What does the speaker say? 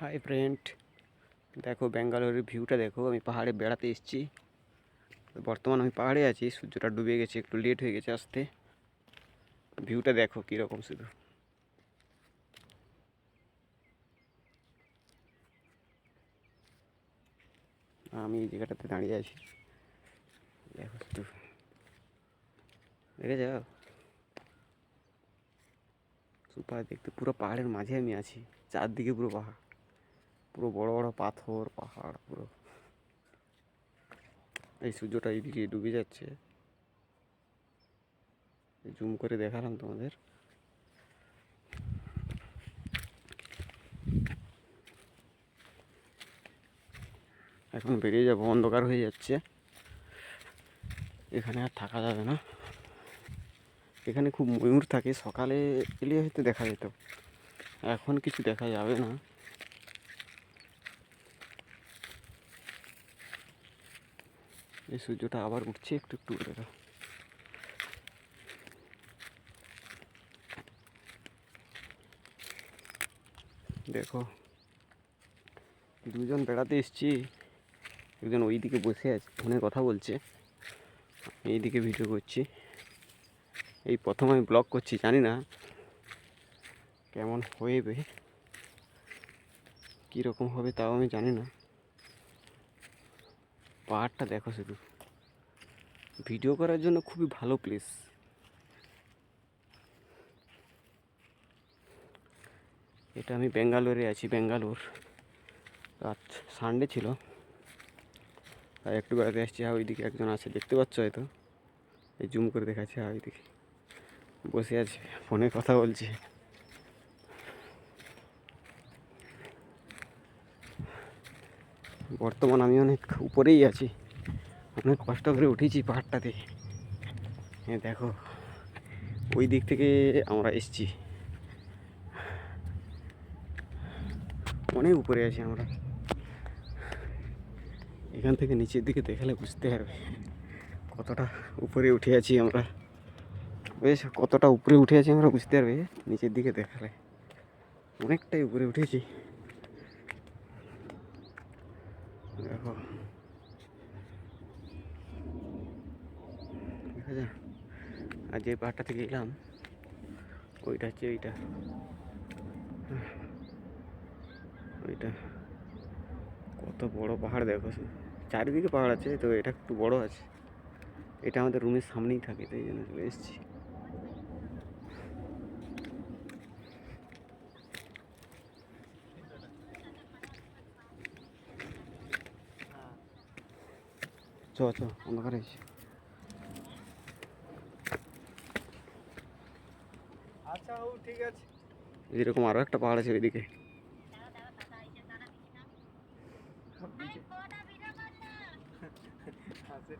Hi friend দেখো, ব্যাঙ্গালোরের ভিউটা দেখো, আমি পাহাড়ে বেড়াতে এসেছি। বর্তমান আমি পাহাড়ে আছি, সূর্যটা ডুবে গেছে, একটু লেট হয়ে গেছে আসতে। ভিউটা দেখো কীরকম শুধু। আমি এই জায়গাটাতে দাঁড়িয়ে আছি। দেখো শুধু। দেখে যাও সুপার, দেখতে পুরো পাহাড়ের মাঝে আমি আছি, চারদিকে পুরো পাহাড়। পুরো বড় বড় পাথর, পাহাড়, পুরো। এই সূর্যটা এইদিকে ডুবে যাচ্ছে। জুম করে দেখালাম তোমাদের। এখন বেরিয়ে যাব, অন্ধকার হয়ে যাচ্ছে। এখানে আর থাকা যাবে না। এখানে খুব ময়ূর থাকে, সকালে এলে হয়তো দেখা যেত। এখন কিছু দেখা যাবে না। এই সূর্যটা আবার উঠছে, একটু একটু করে দেখো। দুজন বেড়াতে এসছি, একজন ওইদিকে বসে আছে, ফোনে কথা বলছে, আমি এইদিকে ভিডিও করছি এই প্রথম আমি ব্লগ করছি, জানি না কেমন হইবে কীরকম হবে তাও আমি জানি না পাহাড়টা দেখো শুধু। ভিডিও করার জন্য খুবই ভালো প্লেস এটা আমি ব্যাঙ্গালোরে আছি, ব্যাঙ্গালোর। রাত সানডে ছিল। তাই একটু বেড়াতে আসছি আর ওইদিকে একজন আছে, দেখতে পাচ্ছ হয়তো? এই জুম করে দেখাচ্ছে আর ওইদিকে বসে আছে, ফোনে কথা বলছে। বর্তমান আমি অনেক উপরেই আছি। অনেক কষ্ট করে উঠেছি পাহাড়টাতে। হ্যাঁ দেখো, ওই দিক থেকে আমরা এসছি। অনেক উপরে আছি আমরা। এখান থেকে নিচের দিকে দেখালে বুঝতে পারবে কতটা উপরে উঠে আছি আমরা। বেশ, কতটা উপরে উঠে আছি আমরা বুঝতে পারবে নিচের দিকে দেখালে। অনেকটাই উপরে উঠেছি। দেখো আর যে পাহাড়টা থেকে এলাম, ওইটা হচ্ছে ওইটা ওইটা। কত বড় পাহাড় দেখো চারিদিকে পাহাড় আছে, তো এটা একটু বড় আছে। এটা আমাদের রুমের সামনেই থাকে, তাই জন্য চলে এসেছি। চ চ অন্ধকার হয়েছে। আচ্ছা ও ঠিক আছে। এরকম আরও একটা পাহাড় আছে ওইদিকে। আছে